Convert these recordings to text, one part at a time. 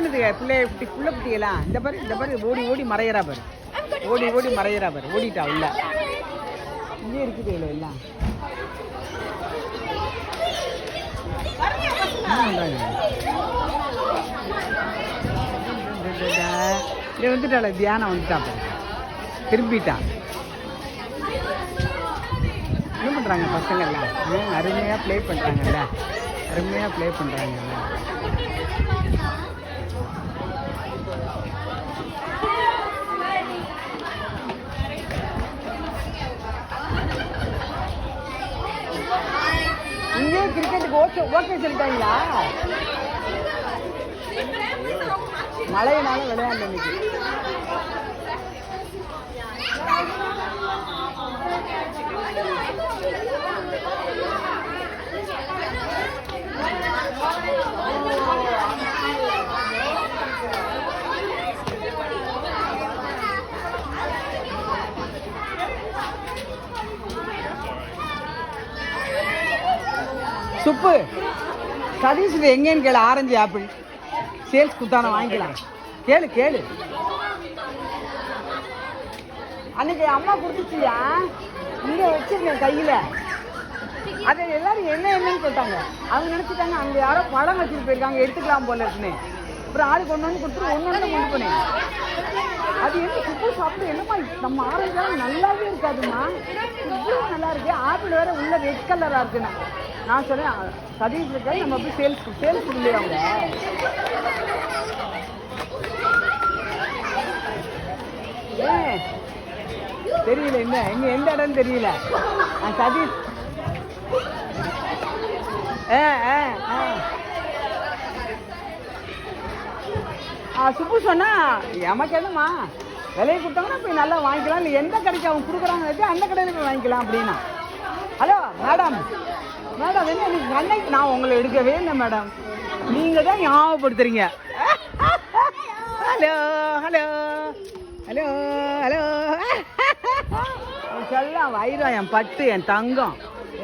பண்ணுது பிள்ளைய குட்டி புள்ள குட்டியெல்லாம். இந்த பாரு இந்த பாரு ஓடி ஓடி மறையறா பாரு. ஓடி ஓடி மறையறா பாரு ஓடிட்டா உள்ள. இங்கே இருக்குது இல்லை எல்லாம். என்ன இது வந்துட்டாள தியானம் வந்துட்டா திரும்பிட்டான் என்ன பண்ணுறாங்க பசங்கள்லாம்? ஆ, அருமையா ப்ளே பண்ணுறாங்கல்ல அருமையா ப்ளே பண்ணுறாங்கல்ல இங்கே கிரிக்கெட்டுக்கு ஓகே ஓகே சொல்லிட்டாங்களா? மழையினால விளையாண்டு இன்னைக்கு. சுப்பு. சதீஷ் இது எங்கேன்னு கேளு ஆரஞ்சு ஆப்பிள். சேல்ஸ் குத்தான வாங்கிக்கலாம். கேளு கேளு. அன்னைக்கு அம்மா கொடுத்துச்சியா? இங்கே வச்சிருக்கேன் கையில். அது எல்லாரும் என்ன என்னன்னு சொல்லிட்டாங்க அவங்க நினச்சிட்டாங்க அங்கே யாரோ பழம் வச்சுட்டு போயிருக்காங்க எடுத்துக்கலாம் போல இருக்குன்னு. அப்புறம் ஆளு கொண்டு வந்து கொடுத்துட்டு ஒன்று ஒன்று கொண்டு போனேன். அது என்ன சுப்பு சாப்பிட்டு என்னம்மா நம்ம ஆரஞ்செல்லாம் நல்லாவே இருக்காதுமா இவ்வளோ நல்லா இருக்கு. ஆப்பிள் வேற உள்ள ரெட் கலராக இருக்குண்ணா நான் சொன்னேன் சதீஷ் இருக்க நம்ம போய் சேல்ஸ் சேல்ஸ் இல்லையா அவங்க. ஏன் தெரியல என்ன எங்க எந்த இடம் தெரியல. சதீஷ். ஆ ஆ ஆ. ஆ சுப்பு சொன்னா எமக்கு என்னம்மா? விலையை கொடுத்தாங்கன்னா போய் நல்லா வாங்கிக்கலாம். இல்லை எந்த கடைக்கு அவங்க கொடுக்குறாங்க அந்த கடையில் போய் வாங்கிக்கலாம் அப்படின்னா. Hello madam. மேடம் என்ன எனக்கு அன்னைக்கு நான் உங்களை எடுக்கவே இல்லை மேடம் நீங்கள் தான் ஞாபகப்படுத்துறீங்க. ஹலோ ஹலோ ஹலோ ஹலோ என் வைரம் என் பட்டு என் தங்கம்.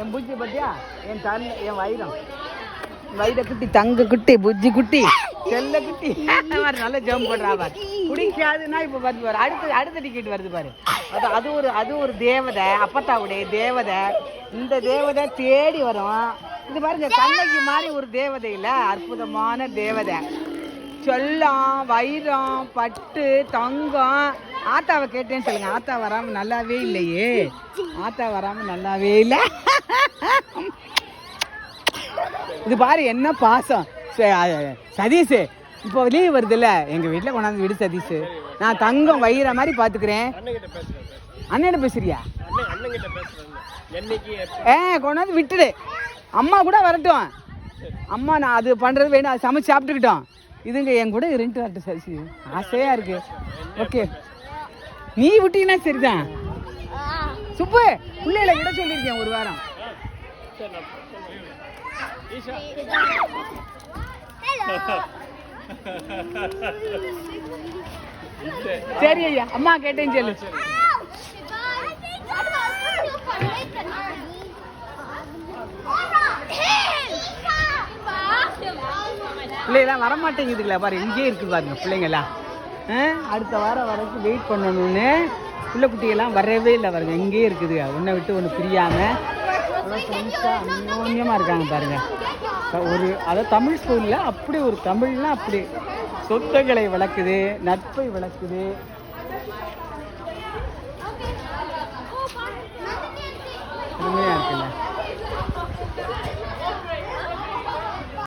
என் பூச்சி பத்தியா? என் தன் என் வைரம் வைர குட்டி தங்க குட்டி புஜ்ஜி குட்டி செல்ல குட்டி. மாதிரி நல்ல ஜம்ப் பண்றா பாரு. பிடிக்காதுன்னா இப்போ வருது பாரு. அடுத்து அடுத்த டிக்கெட் வருது பாரு. அது அது ஒரு அது ஒரு தேவதை அப்பத்தாவுடைய தேவதை. இந்த தேவதை தேடி வரும். இது பாருங்க கண்ணகி மாதிரி ஒரு தேவதை இல்ல. அற்புதமான தேவதை. செல்லம் வைரம் பட்டு தங்கம். ஆத்தாவை கேட்டேன்னு சொல்லுங்க. ஆத்தா வராம நல்லாவே இல்லையே. ஆத்தா வராம நல்லாவே இல்லை. இது பாரு என்ன பாசம். சதீஷ் இப்போ லீவ் வருதுல்ல? எங்கள் வீட்டில் கொண்டாந்து விடு சதீஷ். நான் தங்கம் வயிற மாதிரி பார்த்துக்கிறேன் அண்ணன் பேசுறியா? ஏ கொண்டாந்து விட்டுடு. அம்மா கூட வரட்டும். அம்மா நான் அது பண்ணுறது வேணும் அது சமைச்சு சாப்பிட்டுக்கிட்டோம். இதுங்க என் கூட இருந்துட்டு வரட்டும் சதீஷ். ஆசையாக இருக்கு. ஓகே. நீ விட்டீங்கன்னா சரிதான். சுப்பு பிள்ளைகளை விட சொல்லியிருக்கேன் ஒரு வாரம். சரி ஐயா அம்மா கேட்டேன்னு சொல்லு. பிள்ளைகளாம் வரமாட்டேங்குதுங்களா பாரு இங்கேயே இருக்கு பாருங்க பிள்ளைங்களாம் ஆ, அடுத்த வாரம் வரைக்கும் வெயிட் பண்ணணும்னு. பிள்ளை குட்டியெல்லாம் வரவே இல்லை பாருங்க இங்கேயே இருக்குது ஒன்றை விட்டு ஒன்று பிரியாமல் அந்யோன்யமாக இருக்காங்க பாருங்க ஒரு அதாவது தமிழ் ஸ்கூலில் அப்படி ஒரு தமிழ்னா அப்படி. சொத்துக்களை வளர்க்குது நட்பை வளர்க்குது அருமையாக இருக்குல்ல?